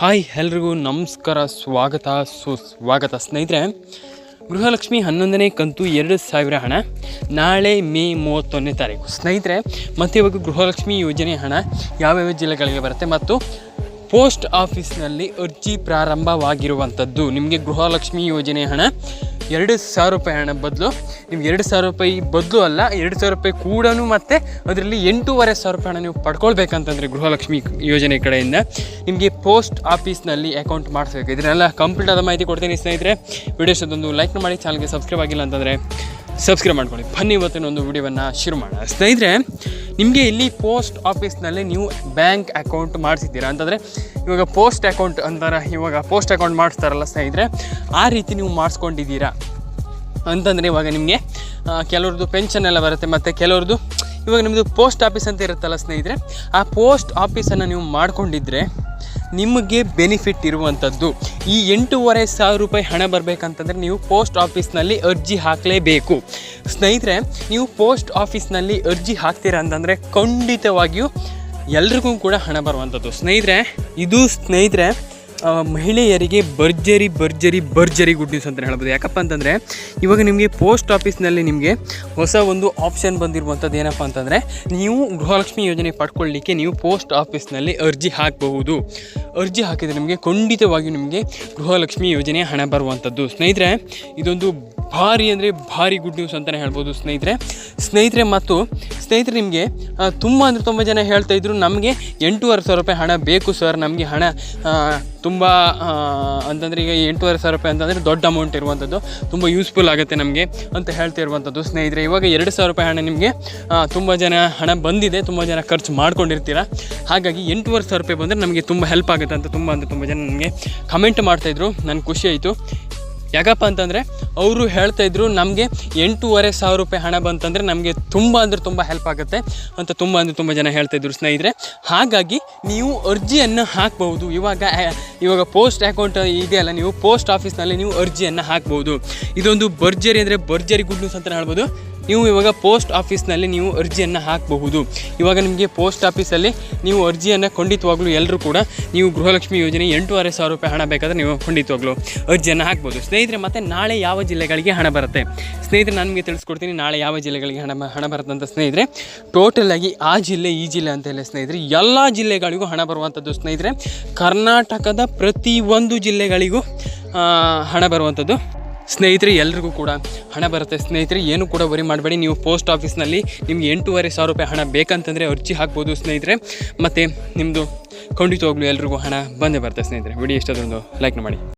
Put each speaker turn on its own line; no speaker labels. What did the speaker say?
Hi, ಎಲ್ರಿಗೂ ನಮಸ್ಕಾರ, ಸ್ವಾಗತ ಸುಸ್ವಾಗತ ಸ್ನೇಹಿತರೆ. ಗೃಹಲಕ್ಷ್ಮಿ ಹನ್ನೊಂದನೇ ಕಂತು ಎರಡು ಸಾವಿರ ಹಣ. ನಾಳೆ ಮೇ ಮೂವತ್ತೊಂದನೇ ತಾರೀಕು. ಸ್ನೇಹಿತರೆ, ಮತ್ತು ಇವಾಗ ಗೃಹಲಕ್ಷ್ಮಿ ಯೋಜನೆ ಹಣ ಯಾವ್ಯಾವ ಜಿಲ್ಲೆಗಳಿಗೆ ಬರುತ್ತೆ ಮತ್ತು ಪೋಸ್ಟ್ ಆಫೀಸ್ನಲ್ಲಿ ಅರ್ಜಿ ಪ್ರಾರಂಭವಾಗಿರುವಂಥದ್ದು ನಿಮಗೆ ಗೃಹಲಕ್ಷ್ಮಿ ಯೋಜನೆ ಹಣ ಎರಡು ಸಾವಿರ ರೂಪಾಯಿ ಹಣ ಬದಲು. ನಿಮ್ಗೆ ಎರಡು ಸಾವಿರ ರೂಪಾಯಿ ಬದಲು ಅಲ್ಲ, ಎರಡು ಸಾವಿರ ರೂಪಾಯಿ ಕೂಡ ಮತ್ತು ಅದರಲ್ಲಿ ಎಂಟೂವರೆ ಸಾವಿರ ರೂಪಾಯಿ ಹಣ ನೀವು ಪಡ್ಕೊಳ್ಬೇಕಂತಂದರೆ ಗೃಹಲಕ್ಷ್ಮಿ ಯೋಜನೆ ಕಡೆಯಿಂದ ನಿಮಗೆ ಪೋಸ್ಟ್ ಆಫೀಸ್ನಲ್ಲಿ ಅಕೌಂಟ್ ಮಾಡಿಸ್ಬೇಕು. ಇದನ್ನೆಲ್ಲ ಕಂಪ್ಲೀಟ್ ಆದ ಮಾಹಿತಿ ಕೊಡ್ತೀನಿ ಸ್ನೇಹಿತರೆ. ವಿಡಿಯೋಸ್ ಅದೊಂದು ಲೈಕ್ ಮಾಡಿ ಚಾನಲ್ಗೆ ಸಬ್ಸ್ಕ್ರೈಬ್ ಆಗಿಲ್ಲ ಅಂತಂದರೆ ಸಬ್ಸ್ಕ್ರೈಬ್ ಮಾಡ್ಕೊಳ್ಳಿ. ಬನ್ನಿ ಇವತ್ತಿನ ಒಂದು ವಿಡಿಯೋವನ್ನು ಶುರು ಮಾಡೋಣ. ಸ್ನೇಹಿತರೆ, ನಿಮಗೆ ಇಲ್ಲಿ ಪೋಸ್ಟ್ ಆಫೀಸ್ನಲ್ಲಿ ನೀವು ಬ್ಯಾಂಕ್ ಅಕೌಂಟ್ ಮಾಡಿಸಿದ್ದೀರಾ ಅಂತಂದರೆ ಇವಾಗ ಪೋಸ್ಟ್ ಅಕೌಂಟ್ ಅಂತಾರ ಇವಾಗ ಪೋಸ್ಟ್ ಅಕೌಂಟ್ ಮಾಡಿಸ್ತಾರಲ್ಲ ಸ್ನೇಹಿತರೆ, ಆ ರೀತಿ ನೀವು ಮಾಡಿಸ್ಕೊಂಡಿದ್ದೀರಾ? ಅಂತಂದರೆ ಇವಾಗ ನಿಮಗೆ ಕೆಲವ್ರದ್ದು ಪೆನ್ಷನ್ ಎಲ್ಲ ಬರುತ್ತೆ, ಮತ್ತು ಕೆಲವ್ರದ್ದು ಇವಾಗ ನಿಮ್ಮದು ಪೋಸ್ಟ್ ಆಫೀಸ್ ಅಂತ ಇರುತ್ತಲ್ಲ ಸ್ನೇಹಿತರೆ, ಆ ಪೋಸ್ಟ್ ಆಫೀಸನ್ನು ನೀವು ಮಾಡಿಕೊಂಡಿದ್ರೆ ನಿಮಗೆ ಬೆನಿಫಿಟ್ ಇರುವಂಥದ್ದು ಈ ಎಂಟೂವರೆ ಸಾವಿರ ರೂಪಾಯಿ ಹಣ ಬರಬೇಕಂತಂದರೆ ನೀವು ಪೋಸ್ಟ್ ಆಫೀಸ್ನಲ್ಲಿ ಅರ್ಜಿ ಹಾಕಲೇಬೇಕು. ಸ್ನೇಹಿತರೆ, ನೀವು ಪೋಸ್ಟ್ ಆಫೀಸ್ನಲ್ಲಿ ಅರ್ಜಿ ಹಾಕ್ತೀರಾ ಅಂತಂದರೆ ಖಂಡಿತವಾಗಿಯೂ ಎಲ್ರಿಗೂ ಕೂಡ ಹಣ ಬರುವಂಥದ್ದು. ಸ್ನೇಹಿತರೆ, ಇದು ಸ್ನೇಹಿತರೆ ಮಹಿಳೆಯರಿಗೆ ಭರ್ಜರಿ ಭರ್ಜರಿ ಭರ್ಜರಿ ಗುಡ್ ನ್ಯೂಸ್ ಅಂತ ಹೇಳ್ಬೋದು. ಯಾಕಪ್ಪ ಅಂತಂದರೆ, ಇವಾಗ ನಿಮಗೆ ಪೋಸ್ಟ್ ಆಫೀಸ್ನಲ್ಲಿ ನಿಮಗೆ ಹೊಸ ಒಂದು ಆಪ್ಷನ್ ಬಂದಿರುವಂಥದ್ದು ಏನಪ್ಪ ಅಂತಂದರೆ, ನೀವು ಗೃಹಲಕ್ಷ್ಮಿ ಯೋಜನೆ ಪಡ್ಕೊಳ್ಳಿಕ್ಕೆ ನೀವು ಪೋಸ್ಟ್ ಆಫೀಸ್ನಲ್ಲಿ ಅರ್ಜಿ ಹಾಕಬಹುದು. ಅರ್ಜಿ ಹಾಕಿದರೆ ನಿಮಗೆ ಖಂಡಿತವಾಗಿಯೂ ನಿಮಗೆ ಗೃಹಲಕ್ಷ್ಮಿ ಯೋಜನೆ ಹಣ ಬರುವಂಥದ್ದು. ಸ್ನೇಹಿತರೆ, ಇದೊಂದು ಭಾರಿ ಅಂದರೆ ಭಾರಿ ಗುಡ್ ನ್ಯೂಸ್ ಅಂತಲೇ ಹೇಳ್ಬೋದು ಸ್ನೇಹಿತರೆ. ಸ್ನೇಹಿತರೆ ಮತ್ತು ಸ್ನೇಹಿತರೆ ನಿಮಗೆ ತುಂಬ ಅಂದರೆ ತುಂಬ ಜನ ಹೇಳ್ತಾ ಇದ್ರು, ನಮಗೆ ಎಂಟೂವರೆ ಸಾವಿರ ರೂಪಾಯಿ ಹಣ ಬೇಕು ಸರ್ ನಮಗೆ ಹಣ ತುಂಬ ಅಂತಂದರೆ ಈಗ ಎಂಟೂವರೆ ಸಾವಿರ ರೂಪಾಯಿ ಅಂತಂದರೆ ದೊಡ್ಡ ಅಮೌಂಟ್ ಇರುವಂಥದ್ದು ತುಂಬ ಯೂಸ್ಫುಲ್ ಆಗುತ್ತೆ ನಮಗೆ ಅಂತ ಹೇಳ್ತಾ ಇರುವಂಥದ್ದು ಸ್ನೇಹಿತರೆ. ಇವಾಗ ಎರಡು ಸಾವಿರ ರೂಪಾಯಿ ಹಣ ನಿಮಗೆ ತುಂಬ ಜನ ಹಣ ಬಂದಿದೆ, ತುಂಬ ಜನ ಖರ್ಚು ಮಾಡ್ಕೊಂಡಿರ್ತೀರ. ಹಾಗಾಗಿ ಎಂಟೂವರೆ ಸಾವಿರ ರೂಪಾಯಿ ಬಂದರೆ ನಮಗೆ ತುಂಬ ಹೆಲ್ಪ್ ಆಗುತ್ತೆ ಅಂತ ತುಂಬ ಅಂದರೆ ತುಂಬ ಜನ ನನಗೆ ಕಮೆಂಟ್ ಮಾಡ್ತಾಯಿದ್ರು ನನಗೆ ಖುಷಿ ಆಯಿತು. ಯಾಕಪ್ಪ ಅಂತಂದರೆ ಅವರು ಹೇಳ್ತಾ ಇದ್ರು, ನಮಗೆ ಎಂಟೂವರೆ ಸಾವಿರ ರೂಪಾಯಿ ಹಣ ಬಂತಂದರೆ ನಮಗೆ ತುಂಬ ಅಂದರೆ ತುಂಬ ಹೆಲ್ಪ್ ಆಗುತ್ತೆ ಅಂತ ತುಂಬ ಅಂದರೆ ತುಂಬ ಜನ ಹೇಳ್ತಾ ಇದ್ರು ಸ್ನೇಹಿತರೆ. ಹಾಗಾಗಿ ನೀವು ಅರ್ಜಿಯನ್ನು ಹಾಕ್ಬೋದು ಇವಾಗ ಇವಾಗ ಪೋಸ್ಟ್ ಅಕೌಂಟ್ ಇದೆಯಲ್ಲ ನೀವು ಪೋಸ್ಟ್ ಆಫೀಸ್ನಲ್ಲಿ ನೀವು ಅರ್ಜಿಯನ್ನು ಹಾಕ್ಬೋದು ಇದೊಂದು ಭರ್ಜರಿ ಅಂದರೆ ಭರ್ಜರಿ ಗುಡ್ ನ್ಯೂಸ್ ಅಂತ ಹೇಳ್ಬೋದು. ನೀವು ಇವಾಗ ಪೋಸ್ಟ್ ಆಫೀಸ್ನಲ್ಲಿ ನೀವು ಅರ್ಜಿಯನ್ನು ಹಾಕಬಹುದು. ಇವಾಗ ನಿಮಗೆ ಪೋಸ್ಟ್ ಆಫೀಸಲ್ಲಿ ನೀವು ಅರ್ಜಿಯನ್ನು ಖಂಡಿತವಾಗ್ಲೂ ಎಲ್ಲರೂ ಕೂಡ ನೀವು ಗೃಹಲಕ್ಷ್ಮಿ ಯೋಜನೆ ಎಂಟೂವರೆ ಸಾವಿರ ರೂಪಾಯಿ ಹಣ ಬೇಕಾದರೆ ನೀವು ಖಂಡಿತವಾಗ್ಲೂ ಅರ್ಜಿಯನ್ನು ಹಾಕ್ಬೋದು ಸ್ನೇಹಿತರೆ, ಮತ್ತು ನಾಳೆ ಯಾವ ಜಿಲ್ಲೆಗಳಿಗೆ ಹಣ ಬರುತ್ತೆ? ಸ್ನೇಹಿತರೆ, ನಾನು ನಿಮಗೆ ತಿಳಿಸ್ಕೊಡ್ತೀನಿ ನಾಳೆ ಯಾವ ಜಿಲ್ಲೆಗಳಿಗೆ ಹಣ ಹಣ ಬರುತ್ತೆ ಅಂತ ಸ್ನೇಹಿತರೆ. ಆಗಿ ಆ ಜಿಲ್ಲೆ, ಈ ಜಿಲ್ಲೆ ಅಂತ ಹೇಳಿ ಸ್ನೇಹಿತರೆ, ಎಲ್ಲ ಜಿಲ್ಲೆಗಳಿಗೂ ಹಣ ಬರುವಂಥದ್ದು ಸ್ನೇಹಿತರೆ, ಕರ್ನಾಟಕದ ಪ್ರತಿಯೊಂದು ಜಿಲ್ಲೆಗಳಿಗೂ ಹಣ ಬರುವಂಥದ್ದು. ಸ್ನೇಹಿತರೆ, ಎಲ್ರಿಗೂ ಕೂಡ ಹಣ ಬರುತ್ತೆ. ಸ್ನೇಹಿತರೆ, ಏನು ಕೂಡ ವರಿ ಮಾಡಬೇಡಿ. ನೀವು ಪೋಸ್ಟ್ ಆಫೀಸ್ನಲ್ಲಿ ನಿಮ್ಗೆ ಎಂಟೂವರೆ ಸಾವಿರ ರೂಪಾಯಿ ಹಣ ಬೇಕಂತಂದರೆ ಅರ್ಜಿ ಹಾಕ್ಬೋದು ಸ್ನೇಹಿತರೆ. ಮತ್ತು ನಿಮ್ಮದು ಖಂಡಿತವಾಗ್ಲೂ ಎಲ್ರಿಗೂ ಹಣ ಬಂದೇ ಬರುತ್ತೆ ಸ್ನೇಹಿತರೆ. ವಿಡಿಯೋ ಇಷ್ಟ ಒಂದು ಲೈಕ್ ಮಾಡಿ.